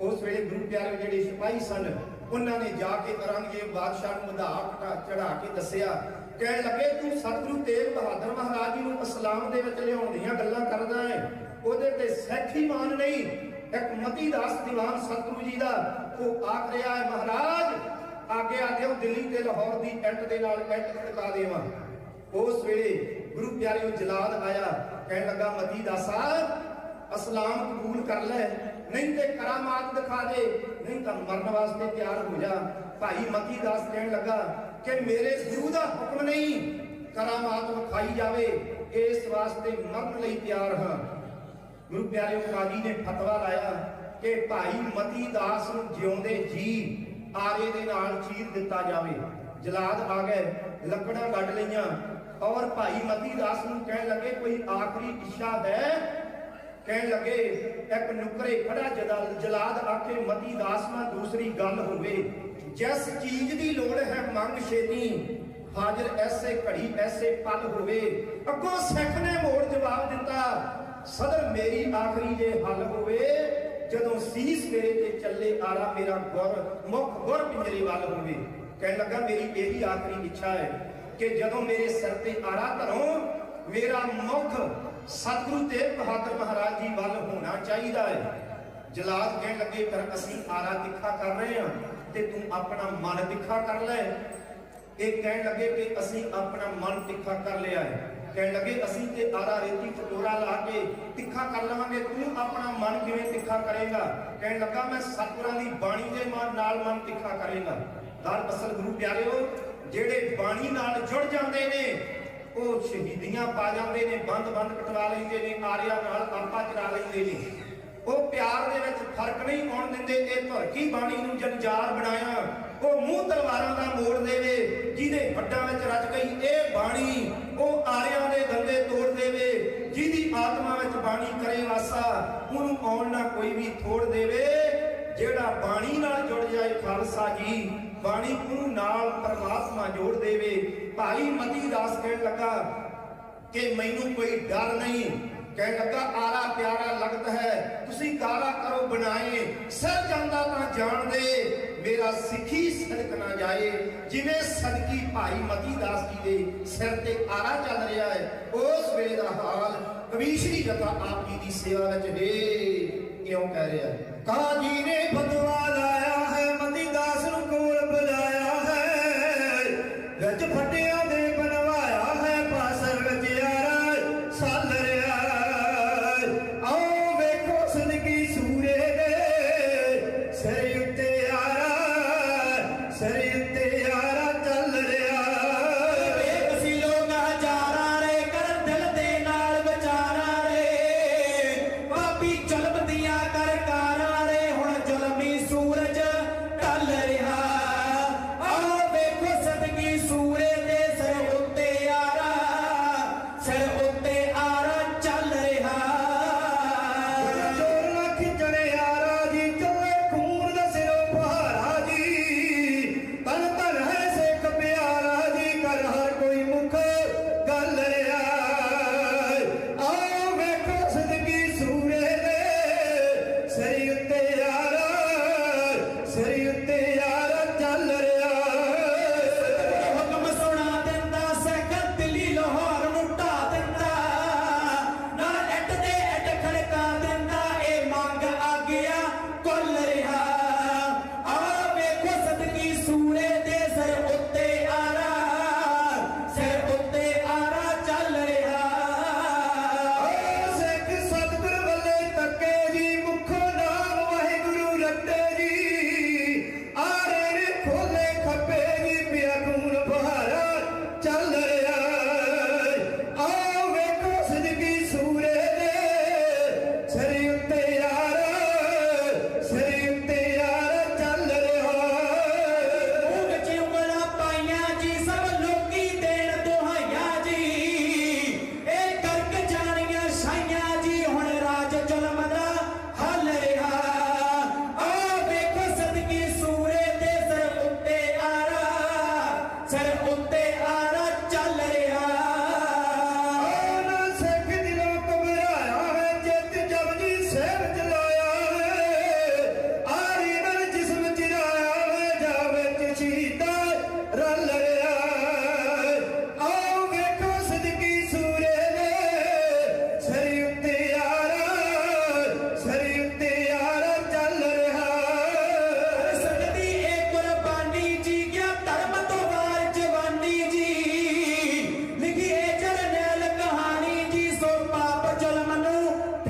ਉਸ ਵੇਲੇ ਗੁਰੂ ਪਿਆਰੇ ਜਿਹੜੇ ਸਿਪਾਹੀ ਸਨ, ਉਹਨਾਂ ਨੇ ਜਾ ਕੇ ਔਰੰਗਜ਼ੇਬ ਬਾਦਸ਼ਾਹ ਨੂੰ ਵਧਾ ਚੜਾ ਕੇ ਦੱਸਿਆ, ਕਹਿਣ ਲੱਗੇ, ਤੂੰ ਸਤਿਗੁਰੂ ਤੇਗ ਬਹਾਦਰ ਮਹਾਰਾਜ ਜੀ ਨੂੰ ਇਸਲਾਮ ਦੇ ਵਿੱਚ ਲਿਆਉਣ ਦੀਆਂ ਗੱਲਾਂ ਕਰਦਾ ਹੈ ਉਹਦੇ ਤੇ ਸਿੱਖ ਮਾਨ ਨਹੀਂ, ਇੱਕ ਮਤੀ ਦਾਸ ਦੀਵਾਨ ਸਤਿਗੁਰੂ ਜੀ ਦਾ। ਉਹ ਆਖ ਰਿਹਾ ਹੈ, ਮਹਾਰਾਜ ਆਗਿਆ ਦਿਓ ਦਿੱਲੀ ਤੇ ਲਾਹੌਰ ਦੀ ਐਂਟ ਦੇ ਨਾਲ ਐਂਟ ਖੜਕਾ ਦੇਵਾਂ। ਉਸ ਵੇਲੇ ਗੁਰੂ ਪਿਆਰਿਓ ਜਲਾਦ ਆਇਆ, ਕਹਿਣ ਲੱਗਾ, ਮਤੀ ਦਾਸਾ ਅਸਲਾਮ ਕਬੂਲ ਕਰ ਲੈ। ਨਹੀਂ ਤੇ ਕਰਾਮਾਤ ਦਿਖਾ ਦੇ। ਨਹੀਂ ਤਾਂ ਮਰਨ ਵਾਸਤੇ ਤਿਆਰ ਹੋ ਜਾ। ਭਾਈ ਮਤੀ ਦਾਸ ਕਹਿਣ ਲੱਗਾ ਕਿ ਮੇਰੇ ਗੁਰੂ ਦਾ ਹੁਕਮ ਨਹੀਂ। ਕਰਾਮਾਤ ਵਿਖਾਈ ਜਾਵੇ। ਇਸ ਵਾਸਤੇ ਮਰਨ ਲਈ ਤਿਆਰ ਹਾਂ। ਗੁਰੂ ਪਿਆਰੇ ਕਾਜੀ ਨੇ ਫਤਵਾ ਲਾਇਆ ਕਿ ਭਾਈ ਮਤੀ ਦਾਸ ਨੂੰ ਜਿਉਂਦੇ ਜੀ ਆਰੇ ਦੇ ਨਾਲ ਚੀਰ ਦਿੱਤਾ ਜਾਵੇ। ਜਲਾਦ ਆ ਗਏ, ਲੱਕੜਾਂ ਕੱਢ ਲਈਆਂ। ਔਰ ਭਾਈ ਮਤੀ ਦਾਸ ਨੂੰ ਕਹਿਣ ਲੱਗੇ, ਕੋਈ ਆਖਰੀ ਇੱਛਾ ਹੈ? ਕਹਿਣ ਲੱਗੇ, ਇੱਕ ਨੁਕਰੇ ਖੜਾ ਜਦਲ ਜਲਾਦ ਆਕੇ ਮਤੀ ਦਾਸ ਨਾਲ ਦੂਸਰੀ ਗੱਲ ਹੋਵੇ। ਜਿਸ ਚੀਜ਼ ਦੀ ਲੋੜ ਹੈ, ਮੰਗ ਛੇਤੀ। ਹਾਜ਼ਰ ਐਸੇ ਘੜੀ, ਐਸੇ ਪਲ ਹੋਵੇ। ਅੱਗੋਂ ਸਿੱਖ ਨੇ ਮੋੜ ਜਵਾਬ ਦਿੱਤਾ, ਸਦਰ ਮੇਰੀ ਆਖਰੀ ਜੇ ਹੱਲ ਹੋਵੇ, ਜਦੋਂ ਸੀਸ ਮੇਰੇ ਤੇ ਚੱਲੇ, ਆਰਾ ਮੇਰਾ ਗੁਰ, ਮੁਖ ਗੁਰ ਪਿੰਜਰੇ ਵੱਲ ਹੋਵੇ। ਕਹਿਣ ਲੱਗਾ, ਮੇਰੀ ਇਹੀ ਆਖਰੀ ਇੱਛਾ ਹੈ ਕਿ ਜਦੋਂ ਮੇਰੇ ਸਿਰ ਤੇ ਆਰਾ ਧਰੋ, ਮੇਰਾ ਮੁਖ ਸਤਿਗੁਰੂ ਤੇਗ ਬਹਾਦਰ ਮਹਾਰਾਜ ਜੀ ਵੱਲ ਹੋਣਾ ਚਾਹੀਦਾ ਹੈ। ਜਲਾਦ ਕਹਿਣ ਲੱਗੇ, ਫਿਰ ਅਸੀਂ ਆਰਾ ਤਿੱਖਾ ਕਰ ਰਹੇ ਹਾਂ ਤੇ ਤੂੰ ਆਪਣਾ ਮਨ ਤਿੱਖਾ ਕਰ ਲੈ। ਇਹ ਕਹਿਣ ਲੱਗੇ ਕਿ ਅਸੀਂ ਆਪਣਾ ਮਨ ਤਿੱਖਾ ਕਰ ਲਿਆ ਹੈ। ਕਹਿਣ ਲੱਗੇ, ਅਸੀਂ ਤੇ ਆਰਾ ਰੇਤੀ ਫਟੋਰਾ ਲਾ ਕੇ ਤਿੱਖਾ ਕਰ ਲਵਾਂਗੇ। ਤੂੰ ਆਪਣਾ ਮਨ ਕਿਵੇਂ ਤਿੱਖਾ ਕਰੇਗਾ? ਕਹਿਣ ਲੱਗਾ, ਮੈਂ ਸਤਿਗੁਰਾਂ ਦੀ ਬਾਣੀ ਦੇ ਮਨ ਨਾਲ ਮਨ ਤਿੱਖਾ ਕਰੇਗਾ। ਦਰ ਅਸਲ ਗੁਰੂ ਪਿਆਰਿਓ, ਜਿਹੜੇ ਬਾਣੀ ਨਾਲ ਜੁੜ ਜਾਂਦੇ ਨੇ ਉਹ ਸ਼ਹੀਦੀਆਂ ਪਾ ਜਾਂਦੇ ਨੇ, ਬੰਦ ਬੰਦ ਕਟਵਾ ਲੈਂਦੇ ਨੇ ਆਰਿਆਂ ਨਾਲ ਆਪਾ ਚਰਾ ਲੈਂਦੇ ਨੇ। ਉਹ ਪਿਆਰ ਦੇ ਵਿੱਚ ਫ਼ਰਕ ਨਹੀਂ ਪਾਉਣ ਦਿੰਦੇ, ਇਹ ਧਰਕੀ ਬਾਣੀ ਨੂੰ ਜੰਜਾਰ ਬਣਾਇਆ। ਉਹ ਮੂੰਹ ਤਲਵਾਰਾਂ ਦਾ ਮੋੜ ਦੇਵੇ, ਜਿਹਦੇ ਹੱਡਾਂ ਵਿੱਚ ਰਚ ਗਈ ਇਹ ਬਾਣੀ, ਉਹ ਆਰਿਆਂ ਦੇ ਦੰਦੇ ਤੋੜ ਦੇਵੇ, ਜਿਹਦੀ ਆਤਮਾ ਵਿੱਚ ਬਾਣੀ ਕਰੇ ਵਾਸਾ ਉਹਨੂੰ ਆਉਣ ਨਾ ਕੋਈ ਵੀ ਥੋੜ ਦੇਵੇ। ਜਿਹੜਾ ਬਾਣੀ ਨਾਲ ਜੁੜ ਜਾਏ ਖਾਲਸਾ ਜੀ ਬਾਣੀ ਨੂੰ ਨਾਲ ਪਰਮਾਤਮਾ ਜੋੜ ਦੇਵੇ। ਭਾਈ ਮਤੀ ਦਾਸ ਕਹਿਣ ਲੱਗਾ ਕਿ ਮੈਨੂੰ ਕੋਈ ਡਰ ਨਹੀਂ। ਕਹਿਣ ਲੱਗਾ, ਆਰਾ ਪਿਆਰਾ ਲੱਗਦਾ ਹੈ। ਤੁਸੀਂ ਕਾਰਾ ਕਰੋ ਬਣਾਏ? ਸਿਰ ਜਾਂਦਾ ਤਾਂ ਜਾਣ ਦੇ। ਮੇਰਾ ਸਿੱਖੀ ਸਦਕ ਨਾ ਜਾਏ। ਜਿਵੇਂ ਸਦਕੀ ਭਾਈ ਮਤੀ ਦਾਸ ਜੀ ਦੇ ਸਿਰ ਤੇ ਆਰਾ ਚੱਲ ਰਿਹਾ ਹੈ, ਉਸ ਵੇਲੇ ਦਾ ਹਾਲ ਕਵੀਸ਼ਰੀ ਜਤਾ ਆਪ ਜੀ ਦੀ ਸੇਵਾ ਵਿੱਚ ਵੇ ਕਿਉਂ ਕਹਿ ਰਿਹਾ? ਹੈ ਕਾਜੀ gente